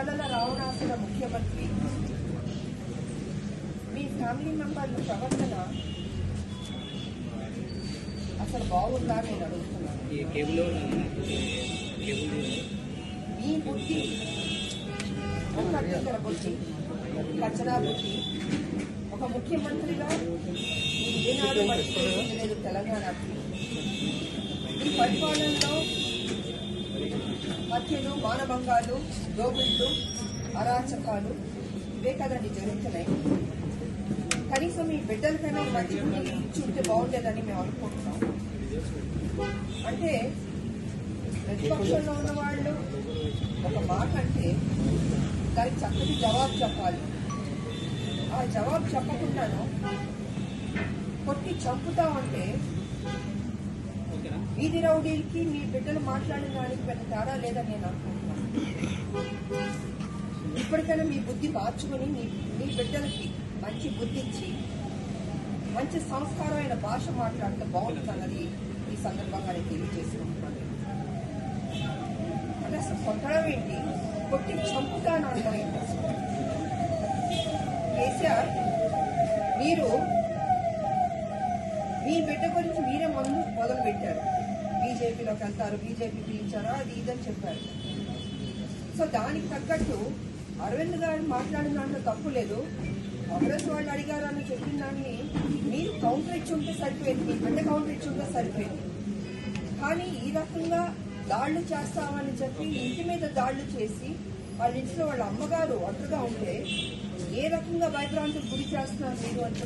పది తలల రావణాసుల ముఖ్యమంత్రి. మీ ఫ్యామిలీ మెంబర్ల ప్రవర్తన అసలు బాగుందా అని నేను అడుగుతున్నాను. ఈ కేబుల్ కేబుల్ మీ బుద్ధి ఒక్కటిద్దర బుద్ధి కచరా బుద్ధి ఒక ముఖ్యమంత్రిగా మీరు ఏనాడు మర్చిపోయింది లేదు తెలంగాణకి. ఈ పరిపాలనలో హత్యలు మానభంగాలు దోపిళ్ళు అరాచకాలు ఇవే కదండి జరుగుతున్నాయి. కనీసం ఈ బిడ్డలకైనా మంచి బుద్ధి ఉంటే బాగుండేదని మేము అనుకుంటున్నాం. అంటే ప్రతిపక్షంలో ఉన్న వాళ్ళు ఒక మాట అంటే దానికి చక్కటి జవాబు చెప్పాలి. ఆ జవాబు చెప్పకుండాను కొట్టి చంపుతా ఉంటే వీధి రౌడీలకి మీ బిడ్డలు మాట్లాడిన దానికి పెద్ద తేడా లేదని నేను అనుకుంటున్నాను? ఇప్పటికైనా మీ బుద్ధి మార్చుకొని మీ మీ బిడ్డలకి మంచి బుద్ధి ఇచ్చి మంచి సంస్కారమైన భాష మాట్లాడితే బాగుంటుందన్నది ఈ సందర్భంగా నేను తెలియజేసుకుంటున్నాను. అంటే అసలు కొట్టడం ఏంటి? కొట్టి చంపుతాను అనడం ఏంటి కేసీఆర్ మీరు మీ బిడ్డ గురించి మీరే మందు మొదలు పెట్టారు బీజేపీలోకి వెళ్తారు బీజేపీ పిలిచారా అది ఇదని చెప్పారు. సో దానికి తగ్గట్టు అరవింద్ గారు మాట్లాడిన దాంట్లో తప్పు లేదు. కాంగ్రెస్ వాళ్ళు అడిగారు అని చెప్పిన దాన్ని మీరు కౌంటర్ ఇచ్చి ఉంటే సరిపోయింది. మీ కౌంటర్ ఇచ్చి ఉంటే సరిపోయింది. కానీ ఈ రకంగా దాళ్ళు చేస్తామని చెప్పి ఇంటి మీద దాళ్ళు చేసి వాళ్ళ ఇంట్లో వాళ్ళ అమ్మగారు అడ్డుగా ఉంటే ఏ రకంగా భయభ్రాంతికి గురి చేస్తున్నారు మీరు అని